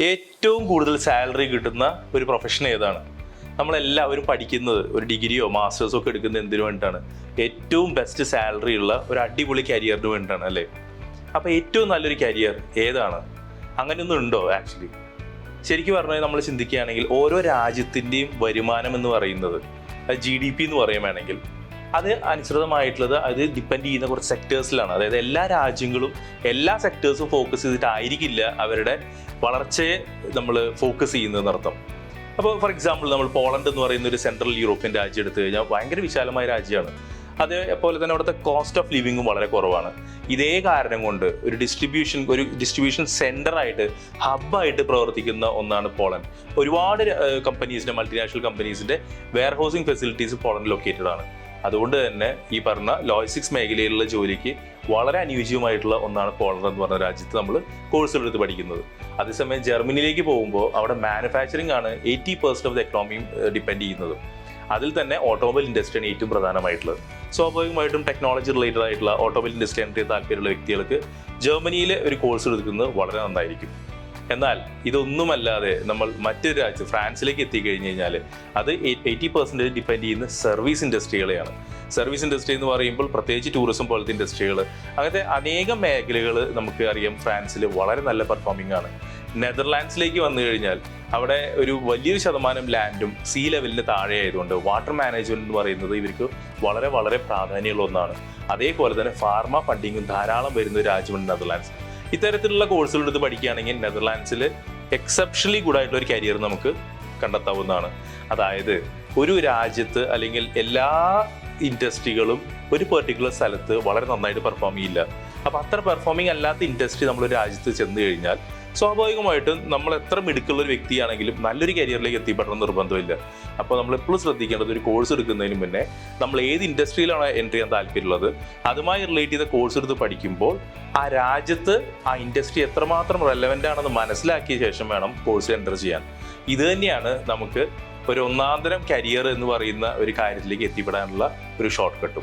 ഏറ്റവും കൂടുതൽ സാലറി കിട്ടുന്ന ഒരു പ്രൊഫഷൻ ഏതാണ്? നമ്മളെല്ലാവരും പഠിക്കുന്നത് ഒരു ഡിഗ്രിയോ മാസ്റ്റേഴ്സോ ഒക്കെ എടുക്കുന്ന എന്തിനു വേണ്ടിയിട്ടാണ്? ഏറ്റവും ബെസ്റ്റ് സാലറി ഉള്ള ഒരു അടിപൊളി കരിയറിന് വേണ്ടിയിട്ടാണ് അല്ലേ? അപ്പോൾ ഏറ്റവും നല്ലൊരു കരിയർ ഏതാണ്? അങ്ങനെയൊന്നും ഉണ്ടോ ആക്ച്വലി ശരിക്കും പറഞ്ഞാൽ നമ്മൾ ചിന്തിക്കുകയാണെങ്കിൽ ഓരോ രാജ്യത്തിന്റെയും വരുമാനം എന്ന് പറയുന്നത് ജി ഡി പി എന്ന് പറയുകയാണെങ്കിൽ അത് അനുസൃതമായിട്ടുള്ളത് അത് ഡിപ്പെൻഡ് ചെയ്യുന്ന കുറച്ച് സെക്ടേഴ്സിലാണ് അതായത് എല്ലാ രാജ്യങ്ങളും എല്ലാ സെക്ടേഴ്സും ഫോക്കസ് ചെയ്തിട്ടായിരിക്കില്ല അവരുടെ വളർച്ചയെ നമ്മൾ ഫോക്കസ് ചെയ്യുന്നത് അർത്ഥം. അപ്പോൾ ഫോർ എക്സാമ്പിൾ നമ്മൾ പോളണ്ട് എന്ന് പറയുന്ന ഒരു സെൻട്രൽ യൂറോപ്യൻ രാജ്യം എടുത്തു കഴിഞ്ഞാൽ ഭയങ്കര വിശാലമായ രാജ്യമാണ്. അതേപോലെ തന്നെ അവിടുത്തെ കോസ്റ്റ് ഓഫ് ലിവിങ്ങും വളരെ കുറവാണ്. ഇതേ കാരണം കൊണ്ട് ഒരു ഡിസ്ട്രിബ്യൂഷൻ ഒരു ഡിസ്ട്രിബ്യൂഷൻ സെന്റർ ആയിട്ട് ഹബ്ബായിട്ട് പ്രവർത്തിക്കുന്ന ഒന്നാണ് പോളണ്ട്. ഒരുപാട് കമ്പനീസിന്റെ മൾട്ടിനാഷണൽ കമ്പനീസിന്റെ warehousing facilities Poland located ആണ്. അതുകൊണ്ട് തന്നെ ഈ പറഞ്ഞ ലോജിസ്റ്റിക്സ് മേഖലയിലുള്ള ജോലിക്ക് വളരെ അനുയോജ്യമായിട്ടുള്ള ഒന്നാണ് പോളണ്ട് എന്ന് പറഞ്ഞ രാജ്യത്ത് നമ്മൾ കോഴ്സുകളെടുത്ത് പഠിക്കുന്നത്. അതേസമയം ജർമ്മനിയിലേക്ക് പോകുമ്പോൾ അവിടെ മാനുഫാക്ചറിംഗ് ആണ് എയ്റ്റി പെർസെന്റ് ഓഫ് ദ എക്കണോമിയും ഡിപ്പെൻഡ് ചെയ്യുന്നത്. അതിൽ തന്നെ ഓട്ടോമൊബൈൽ ഇൻഡസ്ട്രിയാണ് ഏറ്റവും പ്രധാനമായിട്ടുള്ളത്. സ്വാഭാവികമായിട്ടും ടെക്നോളജി റിലേറ്റഡ് ആയിട്ടുള്ള ഓട്ടോമൊബൈൽ ഇൻഡസ്ട്രി താല്പര്യമുള്ള വ്യക്തികൾക്ക് ജർമ്മനിയിലെ ഒരു കോഴ്സ് എടുക്കുന്നത് വളരെ നന്നായിരിക്കും. എന്നാൽ ഇതൊന്നുമല്ലാതെ നമ്മൾ മറ്റൊരു രാജ്യം ഫ്രാൻസിലേക്ക് എത്തിക്കഴിഞ്ഞ് കഴിഞ്ഞാൽ അത് എയ്റ്റി പെർസെന്റേജ് ഡിപ്പെൻഡ് ചെയ്യുന്ന സർവീസ് ഇൻഡസ്ട്രികളെയാണ് സർവീസ് ഇൻഡസ്ട്രി എന്ന് പറയുമ്പോൾ പ്രത്യേകിച്ച് ടൂറിസം പോലത്തെ ഇൻഡസ്ട്രികൾ അങ്ങനത്തെ അനേകം മേഖലകൾ നമുക്ക് അറിയാം ഫ്രാൻസിൽ വളരെ നല്ല പെർഫോമിംഗ് ആണ്. നെതർലാൻഡ്സിലേക്ക് വന്നു കഴിഞ്ഞാൽ അവിടെ ഒരു വലിയൊരു ശതമാനം ലാൻഡും സീ ലെവലിന് താഴെ ആയതുകൊണ്ട് വാട്ടർ മാനേജ്മെന്റ് എന്ന് പറയുന്നത് ഇവർക്ക് വളരെ വളരെ പ്രാധാന്യമുള്ള ഒന്നാണ്. അതേപോലെ തന്നെ ഫാർമ ഫണ്ടിങ്ങും ധാരാളം വരുന്ന ഒരു നെതർലാൻഡ്സ്. ഇത്തരത്തിലുള്ള കോഴ്സുകൾ എടുത്ത് പഠിക്കുകയാണെങ്കിൽ നെതർലാൻഡ്സിൽ എക്സെപ്ഷണലി ഗുഡ് ആയിട്ടുള്ള ഒരു കരിയർ നമുക്ക് കണ്ടെത്താവുന്നതാണ്. അതായത് ഒരു രാജ്യത്ത് അല്ലെങ്കിൽ എല്ലാ ഇൻഡസ്ട്രികളും ഒരു പെർട്ടിക്കുലർ സ്ഥലത്ത് വളരെ നന്നായിട്ട് പെർഫോം ചെയ്യില്ല. അപ്പോൾ അത്ര പെർഫോമിംഗ് അല്ലാത്ത ഇൻഡസ്ട്രി നമ്മൾ രാജ്യത്ത് ചെന്ന് കഴിഞ്ഞാൽ സ്വാഭാവികമായിട്ടും നമ്മൾ എത്ര മിടുക്കുള്ള ഒരു വ്യക്തിയാണെങ്കിലും നല്ലൊരു കരിയറിലേക്ക് എത്തിപ്പെടണം നിർബന്ധമില്ല. അപ്പോൾ നമ്മൾ എപ്പോഴും ശ്രദ്ധിക്കേണ്ടത് ഒരു കോഴ്സ് എടുക്കുന്നതിന് മുന്നേ നമ്മൾ ഏത് ഇൻഡസ്ട്രിയിലാണ് എന്റർ ചെയ്യാൻ താല്പര്യമുള്ളത് അതുമായി റിലേറ്റ് ചെയ്ത കോഴ്സ് എടുത്ത് പഠിക്കുമ്പോൾ ആ രാജ്യത്ത് ആ ഇൻഡസ്ട്രി എത്രമാത്രം റെലവെന്റ് ആണെന്ന് മനസ്സിലാക്കിയ ശേഷം വേണം കോഴ്സ് എന്റർ ചെയ്യാൻ. ഇത് തന്നെയാണ് നമുക്ക് ഒരു ഒന്നാന്തരം കരിയർ എന്ന് പറയുന്ന ഒരു കാര്യത്തിലേക്ക് എത്തിപ്പെടാനുള്ള ഒരു ഷോർട്ട് കട്ടും